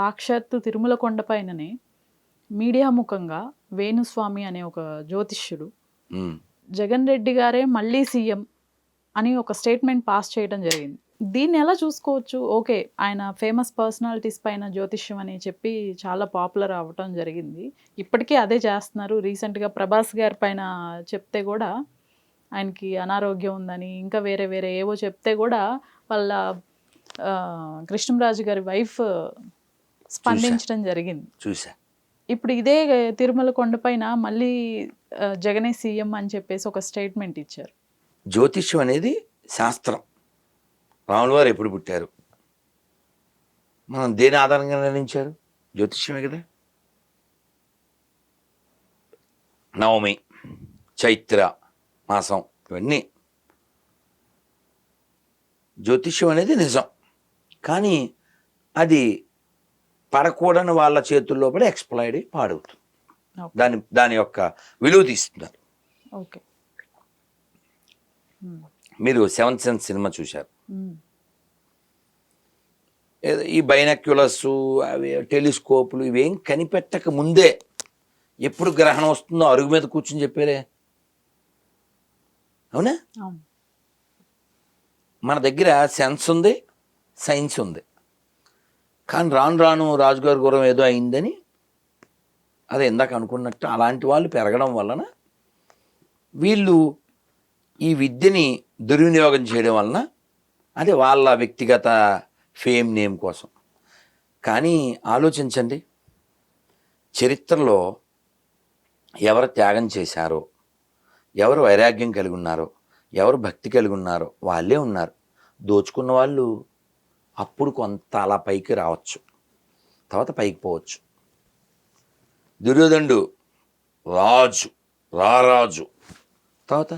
సాక్షాత్తు తిరుమల కొండపైననే మీడియా ముఖంగా వేణుస్వామి అనే ఒక జ్యోతిష్యుడు. జగన్ రెడ్డి గారే మళ్ళీ సీఎం అని ఒక స్టేట్మెంట్ పాస్ చేయడం జరిగింది. దీన్ని ఎలా చూసుకోవచ్చు? ఓకే ఆయన ఫేమస్ పర్సనాలిటీస్ పైన జ్యోతిష్యం అని చెప్పి చాలా పాపులర్ అవ్వటం జరిగింది. ఇప్పటికీ అదే చేస్తున్నారు. రీసెంట్గా ప్రభాస్ గారి పైన చెప్తే కూడా ఆయనకి అనారోగ్యం ఉందని ఇంకా వేరే వేరే ఏవో చెప్తే కూడా వాళ్ళ కృష్ణంరాజు గారి వైఫ్ స్పందించడం జరిగింది. చూసా ఇప్పుడు ఇదే తిరుమల కొండపైన మళ్ళీ జగనే సీఎం అని చెప్పేసి ఒక స్టేట్మెంట్ ఇచ్చారు. జ్యోతిష్యం అనేది శాస్త్రం. రాముల వారు ఎప్పుడు పుట్టారు? మనం దేని ఆధారంగా నిర్ణయించారు? జ్యోతిష్యమే కదా. నవమి చైత్ర మాసం ఇవన్నీ జ్యోతిష్యం అనేది నిజం. కానీ అది పడకూడని వాళ్ళ చేతుల్లో పడి ఎక్స్ప్లైడ్ అయి పాడవుతుంది. దాని దాని యొక్క విలువ తీస్తున్నారు. ఓకే. మీరు సెవెంత్ సెన్స్ సినిమా చూశారు. ఈ బైనక్యులస్ అవి టెలిస్కోపులు ఇవేం కనిపెట్టక ముందే ఎప్పుడు గ్రహణం వస్తుందో అరుగు మీద కూర్చుని చెప్పారే అవును. మన దగ్గర సెన్స్ ఉంది సైన్స్ ఉంది. కానీ రాను రాను రాజుగారి గురం ఏదో అయిందని అదే ఇందాక అనుకున్నట్టు అలాంటి వాళ్ళు పెరగడం వలన వీళ్ళు ఈ విద్యని దుర్వినియోగం చేయడం వలన అదే వాళ్ళ వ్యక్తిగత ఫేమ్ నేమ్ కోసం. కానీ ఆలోచించండి. చరిత్రలో ఎవరు త్యాగం చేశారో ఎవరు వైరాగ్యం కలిగి ఉన్నారో ఎవరు భక్తి కలిగి ఉన్నారో వాళ్ళే ఉన్నారు. దోచుకున్న వాళ్ళు అప్పుడు కొంత అలా పైకి రావచ్చు. తర్వాత పైకి పోవచ్చు. దుర్యోధనుడు రాజు రారాజు. తర్వాత.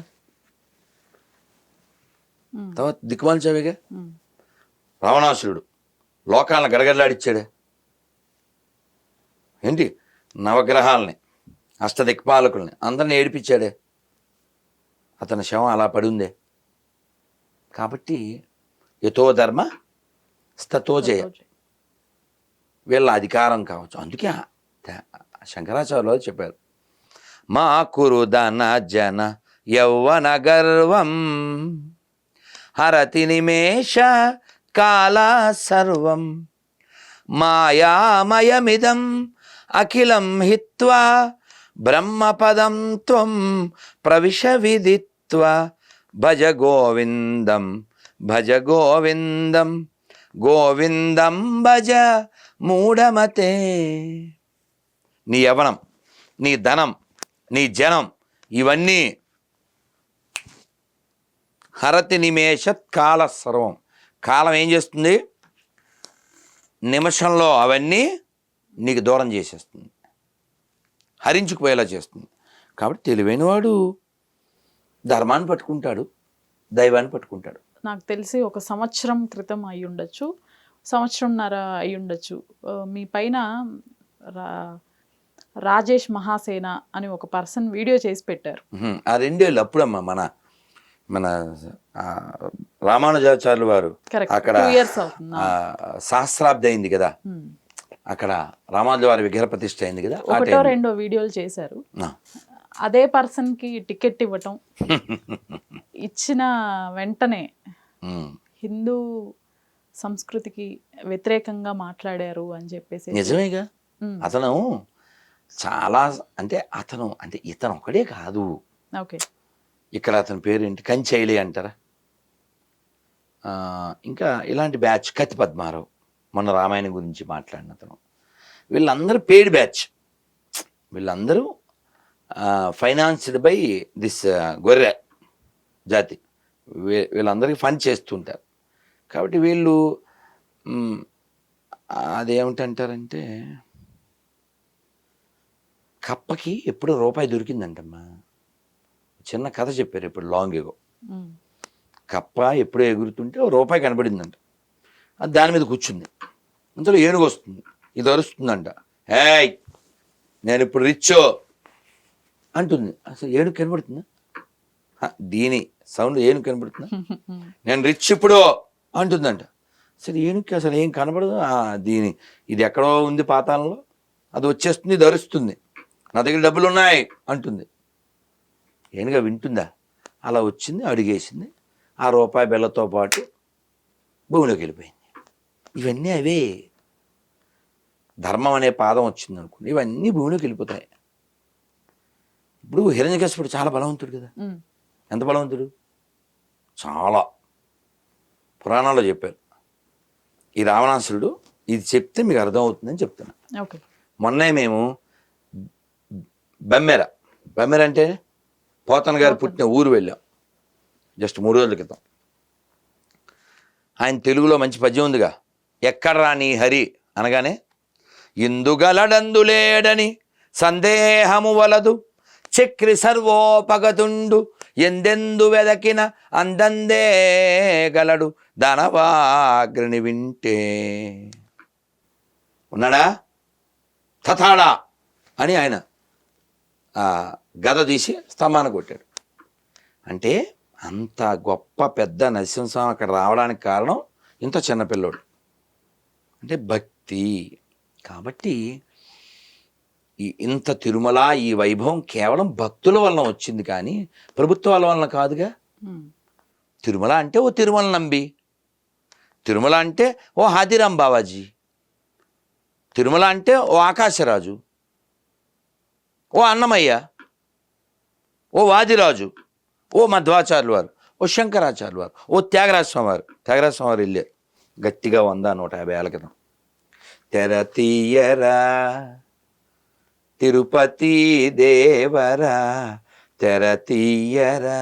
తర్వాత దిక్కుమాల్చావేగా. రావణాసురుడు లోకాలను గడగడలాడిచ్చాడే ఏంటి? నవగ్రహాలని అష్టదిక్పాలకుల్ని అందరిని ఏడిపించాడే? అతని శవం అలా పడి ఉందే? కాబట్టి యతో ధర్మ స్తతో జయ వీళ్ళ అధికారం కావచ్చు. అందుకే శంకరాచార్యులు చెప్పారు. మా కురు ధన జన యౌవన గర్వం హరతి నిమేష కాల సర్వం మాయామయమిదం అఖిలం హిత్వా బ్రహ్మపదం త్వం ప్రవిశ విదిత్వా భజ గోవిందం భజ గోవిందం గోవిందం భజ మూఢమతే. నీ యవనం నీ ధనం నీ జనం ఇవన్నీ హరతి నిమేషత్ కాల సర్వం. కాలం ఏం చేస్తుంది? నిమిషంలో అవన్నీ నీకు దూరం చేసేస్తుంది. హరించుకుపోయేలా చేస్తుంది. కాబట్టి తెలివైనవాడు ధర్మాన్ని పట్టుకుంటాడు దైవాన్ని పట్టుకుంటాడు. నాకు తెలిసి ఒక సంవత్సరం క్రితం అయి ఉండొచ్చు సంవత్సరంన్నర అయి ఉండొచ్చు మీ పైన రా రాజేష్ మహాసేన అని ఒక పర్సన్ వీడియో చేసి పెట్టారు. ఆ రెండేళ్ళు అప్పుడమ్మా మన మన రామానుజాచార్యులు వారు అక్కడ సహస్రాబ్ది అయింది కదా. అక్కడ రామానుజ వారి విగ్రహ ప్రతిష్ఠ అయింది కదా ఒకటో. రెండో వీడియోలు చేశారు. అదే పర్సన్కి టికెట్ ఇవ్వటం ఇచ్చిన వెంటనే. హిందూ సంస్కృతికి వ్యతిరేకంగా మాట్లాడారు అని చెప్పేసి. నిజమేగా? మ్మ్. అతను చాలా అంటే అతను అంటే ఇతను ఒకడే కాదు. ఓకే. ఇక్కడ అతని పేరు ఏంటి కంచైలి అంటారా? ఇంకా ఇలాంటి బ్యాచ్ కత్తి పద్మారావు మొన్న రామాయణం గురించి మాట్లాడిన అతను. వీళ్ళందరూ పెయిడ్ బ్యాచ్ వీళ్ళందరూ ఫైనాన్స్డ్ బై దిస్ గొర్రె జాతి. వీళ్ళందరికీ ఫండ్ చేస్తుంటారు. కాబట్టి వీళ్ళు అదేమిటంటారంటే కప్పకి ఎప్పుడు రూపాయి దొరికిందంటమ్మా. చిన్న కథ చెప్పారు ఇప్పుడు లాంగ్ ఎగో. కప్ప ఎప్పుడో ఎగురుతుంటే రూపాయి కనబడిందంట. అది దాని మీద కూర్చుంది. ఇంతలో ఏనుగు వస్తుంది. ఇది అరుస్తుందంట. ఏయ్ నేను ఇప్పుడు రిచ్ అంటుంది. అసలు ఏనుగు కనబడుతుందా? దీని సౌండ్ ఏనుగు కనబడుతుందా? నేను రిచ్ ఇప్పుడు అంటుందంట. అసలు ఏనుక్కి అసలు ఏం కనబడదు? దీని ఇది ఎక్కడో ఉంది పాతాళంలో. అది వచ్చేస్తుంది ధరిస్తుంది. నా దగ్గర డబ్బులు ఉన్నాయి అంటుంది. ఏనుగా వింటుందా? అలా వచ్చింది అడిగేసింది. ఆ రూపాయి బెల్లతో పాటు భూమిలోకి వెళ్ళిపోయింది. ఇవన్నీ అవే. ధర్మం అనే పాదం వచ్చింది అనుకోండి ఇవన్నీ భూమిలోకి వెళ్ళిపోతాయి. ఇప్పుడు హిరణ్యకశిపుడు చాలా బలవంతుడు కదా. ఎంత బలవంతుడు? చాలా పురాణాల్లో చెప్పారు. ఈ రావణాసురుడు ఇది చెప్తే మీకు అర్థమవుతుందని చెప్తున్నా. ఓకే. మొన్నే మేము బెమ్మెర బెమ్మెర అంటే పోతన్ గారు పుట్టిన ఊరు వెళ్ళాం. జస్ట్ మూడు రోజుల క్రితం. ఆయన తెలుగులో మంచి పద్యం ఉందిగా ఎక్కడ రాని హరి అనగానే ఇందుగలడందులేడని సందేహము వలదు చక్రి సర్వోపగతుండు ఎందెందు వెదకిన అందందే గలడు ధనవాగ్రని వింటే. ఉన్నాడా? తథాడా అని ఆయన గద తీసి స్తంభాన్ని కొట్టాడు. అంటే అంత గొప్ప పెద్ద నరసింహస్వామి అక్కడ రావడానికి కారణం ఇంత చిన్న పిల్లోడు. అంటే భక్తి. కాబట్టి ఈ ఇంత తిరుమల ఈ వైభవం కేవలం భక్తుల వలన వచ్చింది కానీ ప్రభుత్వాల వలన కాదుగా? తిరుమల అంటే ఓ తిరుమల నంబి. తిరుమల అంటే ఓ హాదిరాం బావాజీ. తిరుమల అంటే ఓ ఆకాశరాజు. ఓ అన్నమయ్య. ఓ వాదిరాజు. ఓ మధ్వాచార్యులు వారు. ఓ శంకరాచార్యులు వారు. ఓ త్యాగరాజ స్వామి వారు. త్యాగరాజ స్వామి వారు వెళ్ళారు గట్టిగా వంద నూట యాభై ఏళ్ళ క్రితం. తెర తీయరా. తిరుపతి దేవరా తెరతీయరా.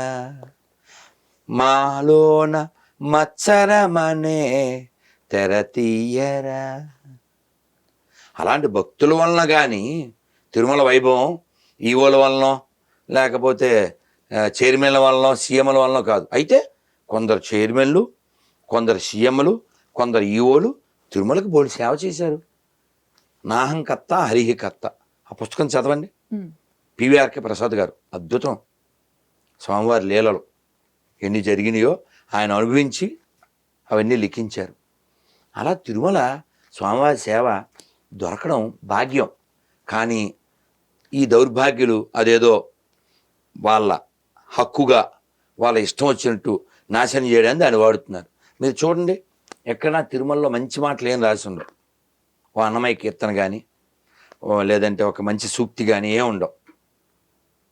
మాలోన మత్సరమనే తెరతీయరా. అలాంటి భక్తుల వలన కానీ తిరుమల వైభవం ఈవోల వలన లేకపోతే చైర్మన్ల వలన సీఎంల వలన కాదు. అయితే కొందరు చైర్మన్లు కొందరు సీఎంలు కొందరు ఈవోలు తిరుమలకు బోడి సేవ చేశారు. నాహం కత్త హరిహి కత్త ఆ పుస్తకం చదవండి. పివిఆర్కే ప్రసాద్ గారు. అద్భుతం. స్వామివారి లీలలు ఎన్ని జరిగినాయో ఆయన అనుభవించి అవన్నీ లిఖించారు. అలా తిరుమల స్వామివారి సేవ దొరకడం భాగ్యం. కానీ ఈ దౌర్భాగ్యులు అదేదో వాళ్ళ హక్కుగా వాళ్ళ ఇష్టం వచ్చినట్టు నాశనం చేయడానికి దాన్ని వాడుతున్నారు. మీరు చూడండి ఎక్కడన్నా తిరుమలలో మంచి మాటలు ఏం రాసి ఉండవు. ఓ అన్నమయ్య కీర్తన కానీ లేదంటే ఒక మంచి సూక్తి కానీ ఏం ఉండవు.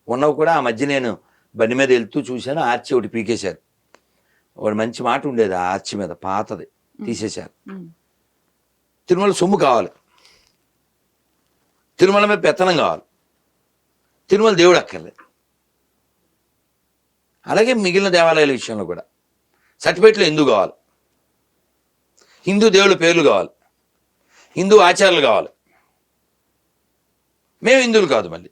ఉన్నవి కూడా ఆ మధ్య నేను బండి మీద వెళ్తూ చూశాను ఆర్చి ఒకటి పీకేశారు. ఒకటి మంచి మాట ఉండేది ఆ ఆర్చి మీద పాతది తీసేశారు. తిరుమల సొమ్ము కావాలి. తిరుమల మీద పెత్తనం కావాలి. తిరుమల దేవుడు అక్కర్లేదు అలాగే మిగిలిన దేవాలయాల విషయంలో కూడా. సర్టిఫికెట్లు ఎందుకు కావాలి. హిందూ దేవుళ్ళ పేర్లు కావాలి. హిందూ ఆచారాలు కావాలి. మేము హిందువులు కాదు మళ్ళీ.